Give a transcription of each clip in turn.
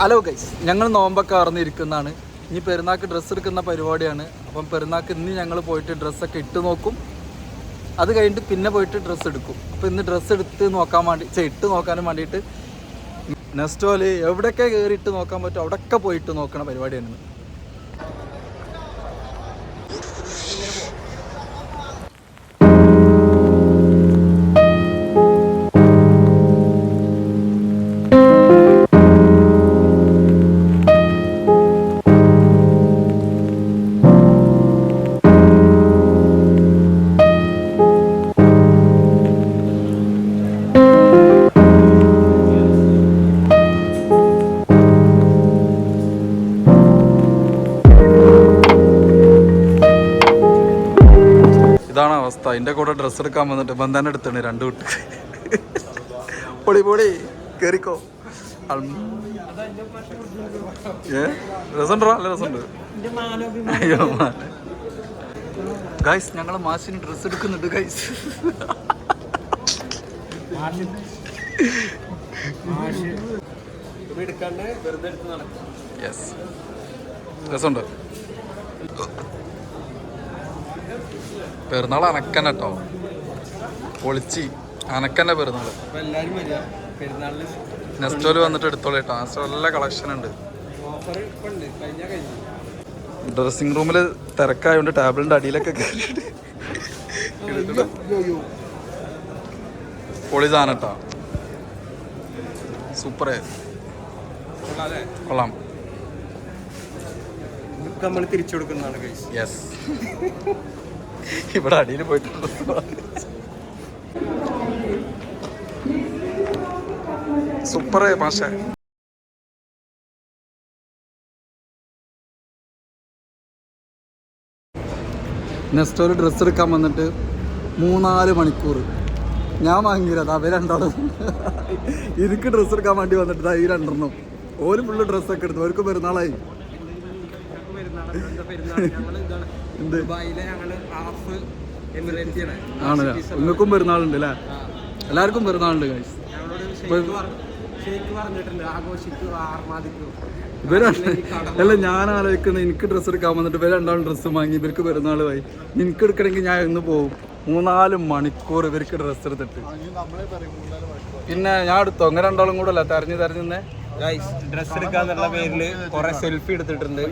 Hello guys ഞങ്ങൾ നോമ്പൊക്കെ അറിഞ്ഞിരിക്കുന്നതാണ് ഇനി പെരുന്നാക്ക് ഡ്രസ്സ് എടുക്കുന്ന പരിപാടിയാണ്. അപ്പം പെരുന്നാക്ക് ഇന്ന് ഞങ്ങൾ പോയിട്ട് ഡ്രസ്സൊക്കെ ഇട്ട് നോക്കും. അത് കഴിഞ്ഞിട്ട് പിന്നെ പോയിട്ട് ഡ്രസ്സ് എടുക്കും. അപ്പോൾ ഇന്ന് ഡ്രസ്സ് എടുത്ത് നോക്കാൻ വേണ്ടി ചെ ഇട്ട് നോക്കാനും വേണ്ടിയിട്ട് നെസ്റ്റോൽ എവിടെയൊക്കെ കയറി ഇട്ട് നോക്കാൻ പറ്റും അവിടെയൊക്കെ പോയിട്ട് നോക്കണ പരിപാടിയാണ് ഇതാണ് അവസ്ഥ. എന്റെ കൂടെ ഡ്രസ്സ് എടുക്കാൻ വന്നിട്ട് ബന്ധന എടുത്താണ് രണ്ട് കുട്ടി. പൊളി പൊളി. കേറിക്കോ. അൾ- ഏ? രസമുണ്ടോ? നല്ല രസമുണ്ട്. അയ്യോ ഗൈസ് ഞങ്ങൾ മാസിന് ഡ്രസ്സ് എടുക്കുന്നുണ്ട് ഗൈസ് വെറുതെ യെസ് രസമുണ്ട്? പെരുന്നാൾ അനക്കന്നെ കേട്ടോ പൊളിച്ചി. അനക്കന്നെ പെരുന്നാൾ നെസ്റ്റോൽ വന്നിട്ട് എടുത്തോളൂ കേട്ടോ നല്ല കളക്ഷൻ ഉണ്ട്. ഡ്രസ്സിംഗ് റൂമിൽ തിരക്കായതുകൊണ്ട് ടേബിളിന്റെ അടിയിലൊക്കെ കയറിയിട്ട് പൊളി സാധനം കേട്ടോ സൂപ്പർ കൊള്ളാം. നമ്മൾ തിരിച്ചു കൊടുക്കുന്നതാണ് യെസ് ഇവിടെ അടിയിൽ പോയിട്ടുണ്ട്. സൂപ്പറേ മാഷ. നെക്സ്റ്റ് ഒരു ഡ്രസ്സ് എടുക്കാൻ വന്നിട്ട് മൂന്നാൽ മണിക്കൂർ. ഞാൻ വാങ്ങിയില്ല അവർ രണ്ടാളും എനിക്ക് ഡ്രസ്സ് എടുക്കാൻ വേണ്ടി വന്നിട്ട് ഈ രണ്ടെണ്ണം. ഓര് ഫുള്ള് ഡ്രസ്സൊക്കെ എടുത്തു. അവർക്ക് പെരുന്നാളായി. ആണല്ലേ? നിങ്ങൾക്കും പെരുന്നാളുണ്ട് അല്ലേ? എല്ലാവർക്കും പെരുന്നാളുണ്ട് ഗൈസ് ഞങ്ങളോട് ഷെയ്ഖ് പറ- ഷെയ്ഖ് പറഞ്ഞിട്ടുണ്ട്. ആഘോഷിക്കൂ ആർമാദിക്കൂ. ഇവർ അല്ല ഞാൻ ആലോചിക്കുന്നത് എനിക്ക് ഡ്രസ്സ് എടുക്കാൻ വന്നിട്ട് ഇവർ രണ്ടാളും ഡ്രസ്സ് വാങ്ങി ഇവർക്ക് പെരുന്നാൾ പെരുന്നാളുമായി എനിക്ക് എടുക്കണമെങ്കിൽ ഞാൻ ഇന്ന് പോകും. മൂന്നാൽ മണിക്കൂർ ഇവർക്ക് ഡ്രസ്സ് എടുത്തിട്ട്. പിന്നെ ഞാൻ എടുത്തു? അങ്ങനെ രണ്ടാളും കൂടെ അല്ല? തെരഞ്ഞു തെരഞ്ഞെ ഗൈസ് ഡ്രസ് എടുക്കാന്നുള്ള പേരിൽ കുറെ സെൽഫി എടുത്തിട്ടുണ്ട്.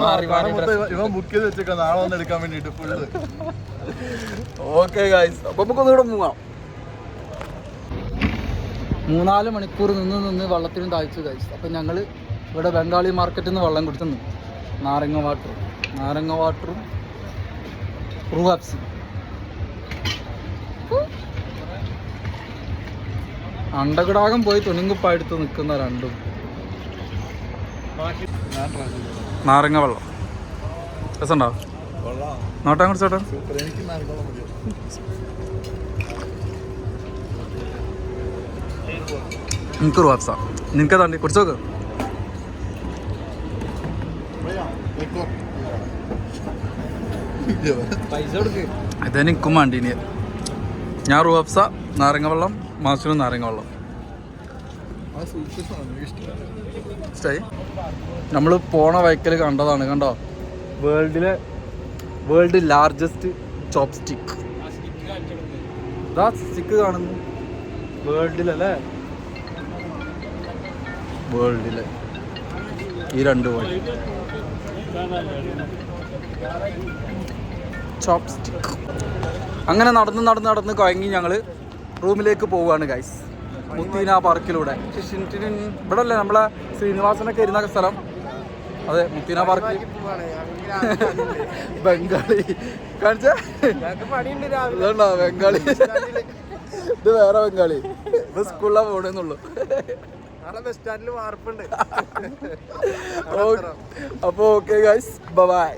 മാറി മാറി ഇവൻ ബുക്ക് ചെയ്ത് വെച്ചേക്കാം നാളെ വന്ന് എടുക്കാൻ വേണ്ടിട്ട് ഫുള്ള് ഓക്കെ ഗായ്സ് അപ്പൊ നമുക്കൊന്നും കൂടെ പോവാം മൂന്നാൽ മണിക്കൂർ നിന്ന് നിന്ന് വെള്ളത്തിനും താഴ്ച ഗൈസ് അപ്പം ഞങ്ങൾ ഇവിടെ ബംഗാളി മാർക്കറ്റിൽ നിന്ന് വെള്ളം കുടിച്ചു നാരങ്ങ വാട്ടർ നാരങ്ങ വാട്ടറും റൂഹാപ്സും അണ്ടകിടാകം പോയി തുണിങ്കുപ്പായെടുത്ത് നിൽക്കുന്ന രണ്ടും. നാരങ്ങ വെള്ളം. രസമുണ്ടോ? നോട്ടാ കുടിച്ചോട്ടെ എനിക്ക് ഒരു വാട്സാ. എനിക്ക് റൂഹാപ്സാ നിനക്കതാണ്ടി കുടിച്ചോക്ക് പൈസ കൊടുക്ക്. ഇതെനിക്കും വേണ്ടി ഇനി. ഞാൻ റൂഹപ്സ നാരങ്ങ വെള്ളം മാസത്തിനും നാരങ്ങ വെള്ളം ഇഷ്ടമായി നമ്മൾ പോണ വൈക്കൽ കണ്ടതാണ് കണ്ടോ? വേൾഡിലെ വേൾഡ് ലാർജസ്റ്റ് ചോപ്പ് സ്റ്റിക്ക് ഇതാ സ്റ്റിക്ക് കാണുന്നു വേൾഡിലല്ലേ വേൾഡിലെ ഈ രണ്ട് പോലെ ചോപ്പ് സ്റ്റിക്ക് അങ്ങനെ നടന്ന് നടന്ന് നടന്ന് കുഴങ്ങി ഞങ്ങൾ റൂമിലേക്ക് പോവുകയാണ് ഗൈസ് മുത്തീന പാർക്കിലൂടെ. ഇവിടെ അല്ലേ നമ്മളെ ശ്രീനിവാസനൊക്കെ ഇരുന്ന സ്ഥലം? അതെ മുത്തീന പാർക്ക്. ബംഗാളി. കാണിച്ച? ഇതുണ്ടോ ബംഗാളി? ഇത് വേറെ ബംഗാളി. ഇത് സ്കൂളിലാ പോണേന്നുള്ളു. അപ്പൊ ഓക്കെ ഗൈസ് ബൈ